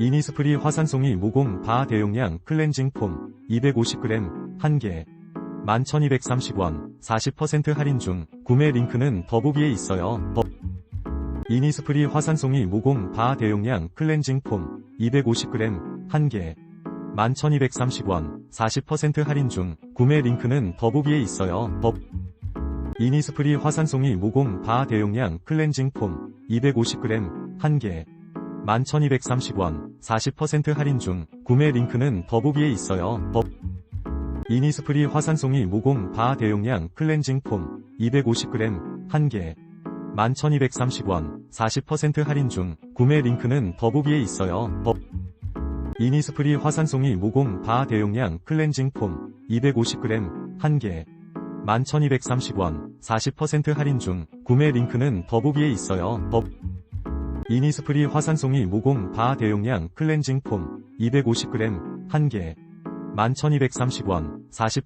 이니스프리 화산송이 무공 바 대용량 클렌징 폼 250g 1개 11,230원 40% 할인 중 구매 링크는 더보기에 있어요. 더- 이니스프리 화산송이 무공 바 대용량 클렌징 폼 250g 1개 11,230원 40% 할인 중 구매 링크는 더보기에 있어요. 더- 이니스프리 화산송이 무공 바 대용량 클렌징 폼 250g 1개 11,230원 40% 할인 중 구매 링크는 더보기에 있어요. 더- 이니스프리 화산송이 무공 바 대용량 클렌징 폼 250g 1개 11,230원 40% 할인 중 구매 링크는 더보기에 있어요. 더- 이니스프리 화산송이 무공 바 대용량 클렌징 폼 250g 1개 11,230원 40% 할인 중 구매 링크는 더보기에 있어요. 더- 이니스프리 화산송이 무공 바 대용량 클렌징 폼 250g 1개. 11,230원 40%